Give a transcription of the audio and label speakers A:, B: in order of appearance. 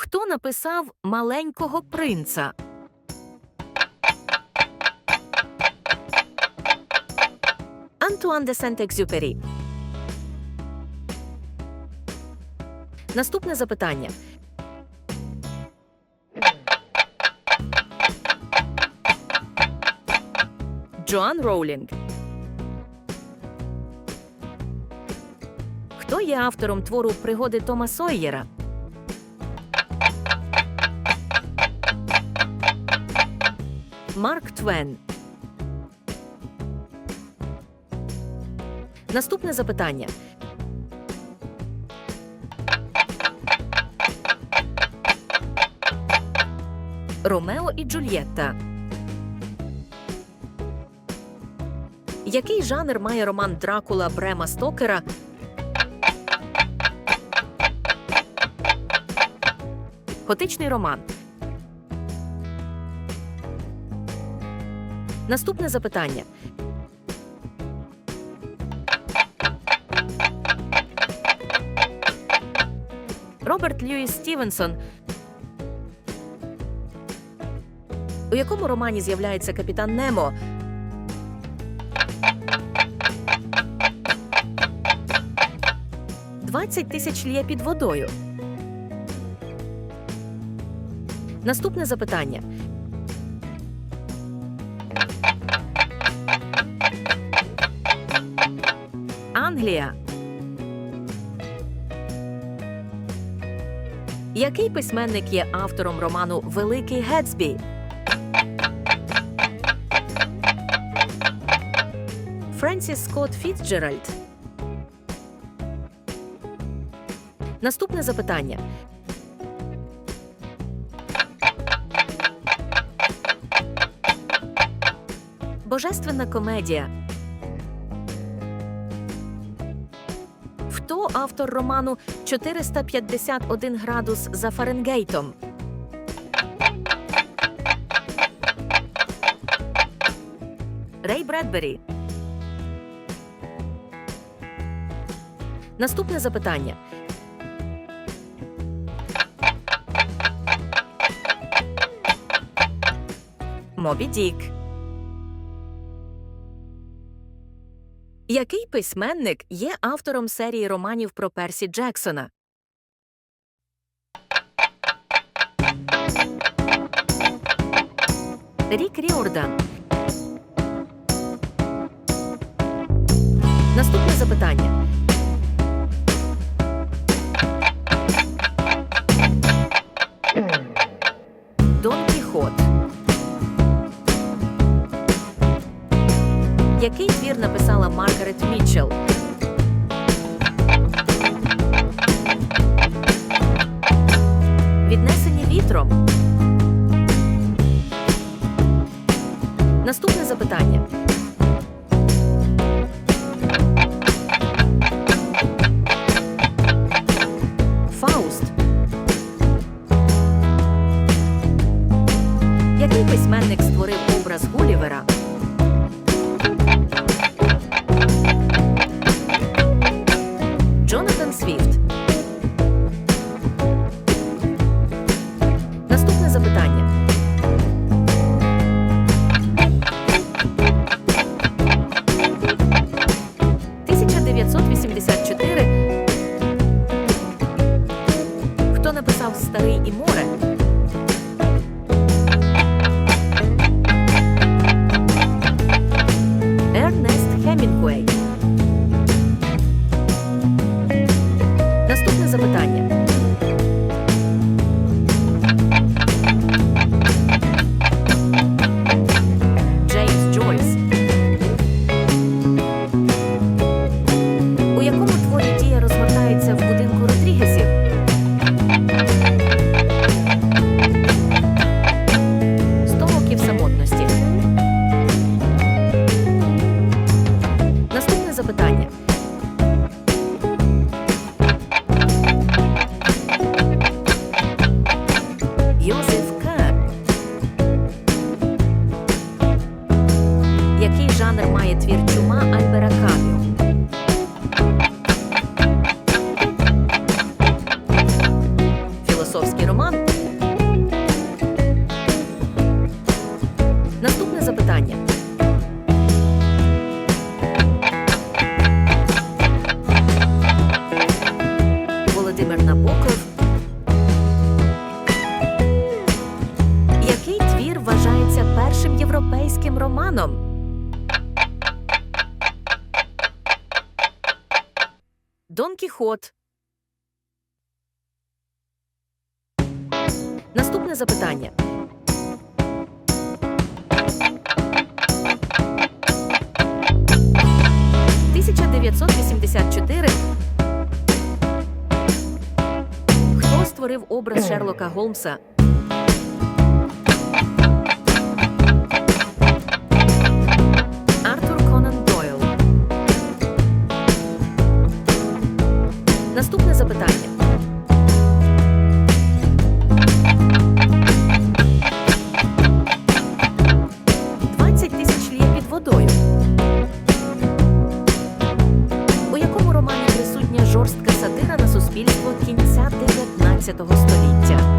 A: Хто написав маленького принца? Антуан де Сент-Екзюпері. Наступне запитання. Джоан Роулінг. Хто є автором твору Пригоди Тома Сойєра? Марк Твен. Наступне запитання. Ромео і Джульєтта. Який жанр має роман Дракула Брема Стокера? Готичний роман. Наступне запитання. Роберт Льюіс Стівенсон. У якому романі з'являється капітан Немо? «20 тисяч лє під водою. Наступне запитання. Англія. Який письменник є автором роману Великий Гетсбі? Френсіс Скотт Фіцджеральд. Наступне запитання. Божественна комедія. Автор роману 451 градус за Фаренгейтом? Рей Бредбері. Наступне запитання. Мобі Дік. Який письменник є автором серії романів про Персі Джексона? Рік Ріордан. Наступне запитання. Наступне Море? Ернест Хемінгуей. Наступне запитання. жанр має твір чума Альбера Кам'ю. Філософський роман. Наступне запитання. Володимир Набоков. Який твір вважається першим європейським романом? Дон Кіхот. Наступне запитання. «1984» Хто створив образ Шерлока Голмса? 19 століття?